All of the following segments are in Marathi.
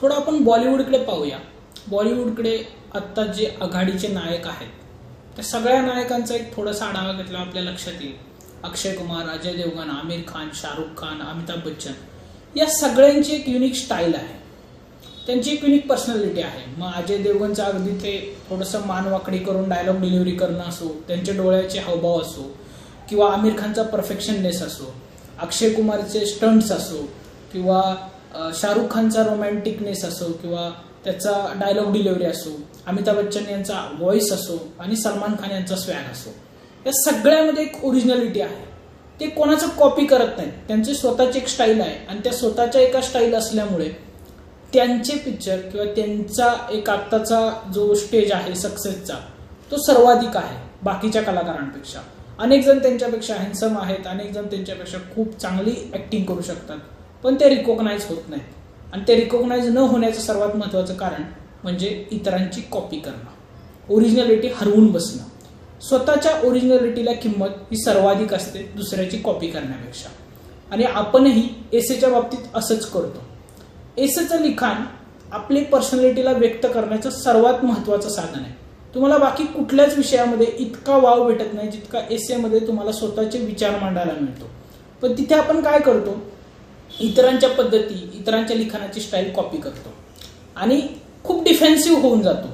थोडं आपण बॉलिवूडकडे पाहूया. बॉलिवूडकडे आत्ता जे आघाडीचे नायक आहेत त्या सगळ्या नायकांचा एक थोडासा आढावा घेतला आपल्या लक्षात येईल. अक्षय कुमार अजय देवगण आमिर खान शाहरुख खान अमिताभ बच्चन या सगळ्यांची एक युनिक स्टाईल आहे. त्यांची एक युनिक पर्सनॅलिटी आहे. मग अजय देवगणचं अगदी ते थोडंसं मानवाकडी करून डायलॉग डिलिव्हरी करणं असो त्यांच्या डोळ्याचे हावभाव असो किंवा आमिर खानचा परफेक्शननेस असो अक्षय कुमारचे स्टंट्स असो किंवा शाहरुख खानचा रोमॅन्टिकनेस असो किंवा त्याचा डायलॉग डिलिव्हरी असो अमिताभ बच्चन यांचा व्हॉइस असो आणि सलमान खान यांचा स्वॅन असो या सगळ्यामध्ये एक ओरिजिनॅलिटी आहे. ते कोणाचं कॉपी करत नाहीत. त्यांची स्वतःची एक स्टाईल आहे आणि त्या स्वतःच्या एका स्टाईल असल्यामुळे त्यांचे पिक्चर किंवा त्यांचा एक आत्ताचा जो स्टेज आहे सक्सेसचा तो सर्वाधिक आहे बाकीच्या कलाकारांपेक्षा. अनेक जण त्यांच्यापेक्षा हॅन्सम आहेत अनेक जण त्यांच्यापेक्षा खूप चांगली ऍक्टिंग करू शकतात. पण ते रिकॉग्नाईज होत नाहीत आणि ते रिकॉग्नाईज न होण्याचं सर्वात महत्त्वाचं कारण म्हणजे इतरांची कॉपी करणं. ओरिजिनॅलिटी हरवून बसणं. स्वतःच्या ओरिजिनॅलिटीला किंमत ही सर्वाधिक असते दुसऱ्याची कॉपी करण्यापेक्षा. आणि आपणही एसेच्या बाबतीत असंच करतो. एसेचं लिखाण आपली पर्सनॅलिटीला व्यक्त करण्याचं सर्वात महत्त्वाचं साधन आहे. तुम्हाला बाकी कुठल्याच विषयामध्ये इतका वाव भेटत नाही जितका एसेमध्ये तुम्हाला स्वतःचे विचार मांडायला मिळतो. पण तिथे आपण काय करतो? इतरांच्या पद्धती इतरांच्या लिखाणाची स्टाईल कॉपी करतो. आणि खूप डिफेन्सिव्ह होऊन जातो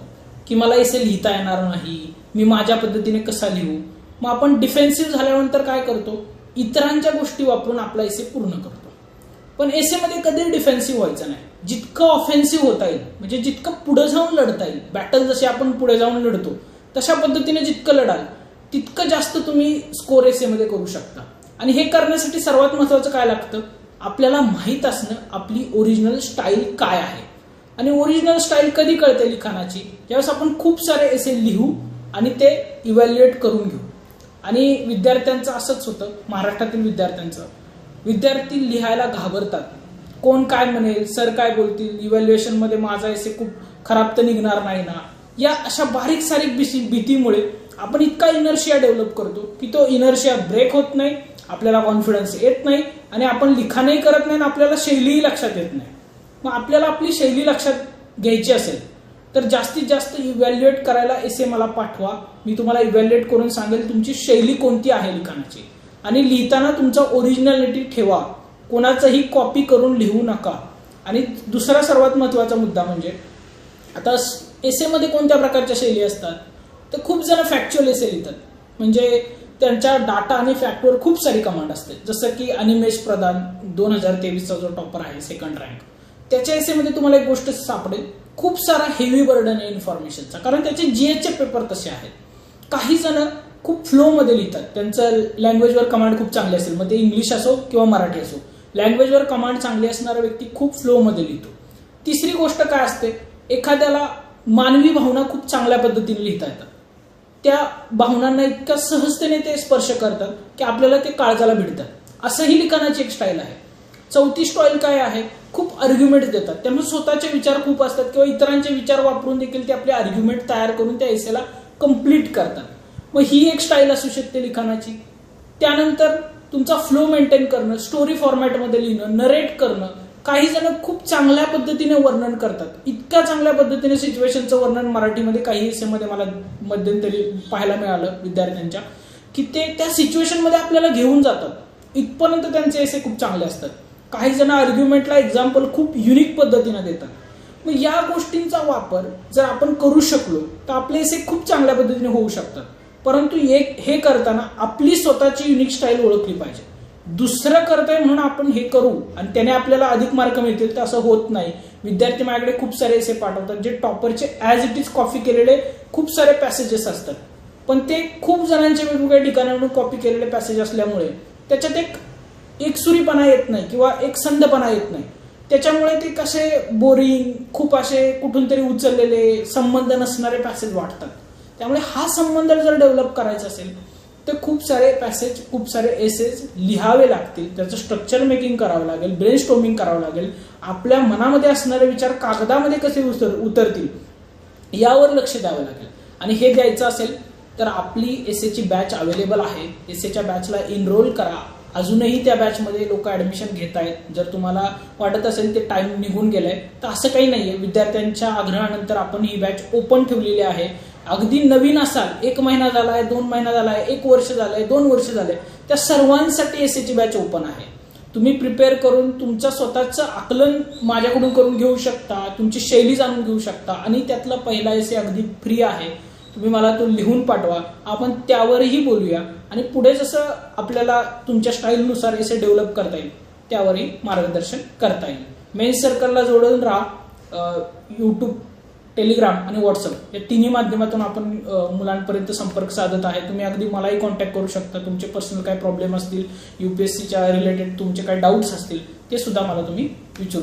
की मला एसे लिहिता येणार नाही मी माझ्या पद्धतीने कसा लिहू? मग आपण डिफेन्सिव्ह झाल्यानंतर काय करतो? इतरांच्या गोष्टी वापरून आपला एसे पूर्ण करतो. पण एसेमध्ये कधी डिफेन्सिव्ह व्हायचं नाही. जितकं ऑफेन्सिव्ह होता येईल म्हणजे जितकं पुढे जाऊन लढता येईल बॅटल जसे आपण पुढे जाऊन लढतो तशा पद्धतीने जितकं लढाल तितकं जास्त तुम्ही स्कोर एसेमध्ये करू शकता. आणि हे करण्यासाठी सर्वात महत्वाचं काय लागतं? आपल्याला माहीत असणं आपली ओरिजिनल स्टाईल काय आहे? आणि ओरिजिनल स्टाईल कधी कळते लिखाणाची? ज्यावेळेस आपण खूप सारे एसे लिहू आणि ते इव्हॅल्युएट करून घेऊ. आणि विद्यार्थ्यांचं असंच होतं महाराष्ट्रातील विद्यार्थ्यांचं. विद्यार्थी लिहायला घाबरतात. कोण काय म्हणेल सर काय बोलतील? इव्हॅल्युएशनमध्ये माझा एसे खूप खराब तर निघणार नाही ना? या अशा बारीक सारीक भीती- भीतीमुळे आपण इतका इनर्शिया डेव्हलप करतो की तो इनर्शिया ब्रेक होत नाही आपल्याला कॉन्फिडन्स येत नाही आणि आपण लिखाणही करत नाही आणि आपल्याला शैलीही लक्षात येत नाही. मग आपल्याला आपली शैली लक्षात घ्यायची असेल तर जास्तीत जास्त इव्हॅल्युएट करायला एसे मला पाठवा. मी तुम्हाला इव्हॅल्युएट करून सांगेल तुमची शैली कोणती आहे लिखाणाची. आणि लिहिताना तुमचा ओरिजिनॅलिटी ठेवा. कोणाचंही कॉपी करून लिहू नका. आणि दुसरा सर्वात महत्त्वाचा मुद्दा म्हणजे आता एसेमध्ये कोणत्या प्रकारच्या शैली असतात? तर खूप जण फॅक्च्युअल एसे लिहितात. म्हणजे त्यांच्या डाटा आणि फॅक्टवर खूप सारी कमांड असते. जसं की अनिमेश प्रधान दोन हजार तेवीसचा जो टॉपर आहे सेकंड रँक त्याच्या एसेमध्ये तुम्हाला एक गोष्ट सापडेल. खूप सारा हेवी बर्डन आहे इन्फॉर्मेशनचा कारण त्याचे जीएसचे पेपर तसे आहेत. काही जण खूप फ्लोमध्ये लिहितात. त्यांचं लँग्वेजवर कमांड खूप चांगली असेल. मग ते इंग्लिश असो किंवा मराठी असो. लँग्वेजवर कमांड चांगली असणारा व्यक्ती खूप फ्लोमध्ये लिहितो. तिसरी गोष्ट काय असते? एखाद्याला मानवी भावना खूप चांगल्या पद्धतीने लिहिता येतात. त्या भावनांना इतक्या सहजतेने ते स्पर्श करतात की आपल्याला ते काळजाला भिडतात. असंही लिखाणाची एक स्टाईल आहे. चौथी स्टाईल काय आहे? खूप आर्ग्युमेंट देतात. त्यामुळे स्वतःचे विचार खूप असतात किंवा इतरांचे विचार वापरून देखील ते आपले आर्ग्युमेंट तयार करून त्या एसेला कंप्लीट करतात. मग ही एक स्टाईल असू शकते लिखाणाची. त्यानंतर तुमचा फ्लो मेंटेन करणं स्टोरी फॉर्मॅटमध्ये लिहिणं नरेट करणं काही जण खूप चांगल्या पद्धतीने वर्णन करतात. इतक्या चांगल्या पद्धतीने सिच्युएशनचं वर्णन मराठीमध्ये काही हिस्सेमध्ये मला मध्यंतरी पाहायला मिळालं विद्यार्थ्यांच्या की ते त्या सिच्युएशनमध्ये आपल्याला घेऊन जातात. इथपर्यंत त्यांचे एसे खूप चांगले असतात. काही जण आर्ग्युमेंटला एक्झाम्पल खूप युनिक पद्धतीने देतात. मग या गोष्टींचा वापर जर आपण करू शकलो तर आपले एसे खूप चांगल्या पद्धतीने होऊ शकतात. परंतु एक हे करताना आपली स्वतःची युनिक स्टाईल ओळखली पाहिजे. दुसरं करतंय म्हणून आपण हे करू आणि त्याने आपल्याला अधिक मार्क मिळतील तर असं होत नाही. विद्यार्थी माझ्याकडे खूप सारे असे पाठवतात जे टॉपरचे ऍज इट इज कॉपी केलेले खूप सारे पॅसेजेस असतात. पण ते खूप जणांच्या वेगवेगळ्या ठिकाणावरून कॉपी केलेले पॅसेज असल्यामुळे त्याच्यात एक एकसुरीपणा येत नाही किंवा एक संधपणा येत नाही. त्याच्यामुळे ते कसे बोरिंग खूप असे कुठून तरी उचललेले संबंध नसणारे पॅसेज वाटतात. त्यामुळे हा संबंध जर डेव्हलप करायचा असेल तर खूप सारे पॅसेज खूप सारे एसेज लिहावे लागतील. त्याचं स्ट्रक्चर मेकिंग करावं लागेल ब्रेन स्टोमिंग करावं लागेल. आपल्या मनामध्ये असणारे विचार कागदामध्ये कसे उतर उतरतील यावर लक्ष द्यावं लागेल. आणि हे द्यायचं असेल तर आपली एसेची बॅच अवेलेबल आहे. एसेच्या बॅचला इनरोल करा. अजूनही त्या बॅचमध्ये लोक ऍडमिशन घेत आहेत. जर तुम्हाला वाटत असेल ते टाइम निघून गेलाय तर असं काही नाही आहे विद्यार्थ्यांच्या आग्रहानंतर आपण ही बॅच ओपन ठेवलेली आहे. अगदी नवीन असाल एक महिना झालाय दोन महिना झालाय एक वर्ष झालंय दोन वर्ष झालंय त्या सर्वांसाठी एस बॅच ओपन आहे. तुम्ही प्रिपेअर करून तुमचं स्वतःचं आकलन माझ्याकडून करून घेऊ शकता तुमची शैली जाणून घेऊ शकता आणि त्यातला पहिला एसे अगदी फ्री आहे. तुम्ही मला तो लिहून पाठवा. आपण त्यावरही बोलूया आणि पुढे जसं आपल्याला तुमच्या स्टाईलनुसार एसे डेव्हलप करता येईल त्यावरही मार्गदर्शन करता येईल. मेन सर्कलला जोडून राहा. यूट्यूब टेलिग्राम आणि व्हॉट्सअप या तिन्ही माध्यमातून आपण मुलांपर्यंत संपर्क साधत आहे. तुम्ही अगदी मलाही कॉन्टॅक्ट करू शकता. तुमचे पर्सनल काय प्रॉब्लेम असतील युपीएससीच्या रिलेटेड तुमचे काय डाऊट्स असतील ते सुद्धा मला तुम्ही विचारू शकता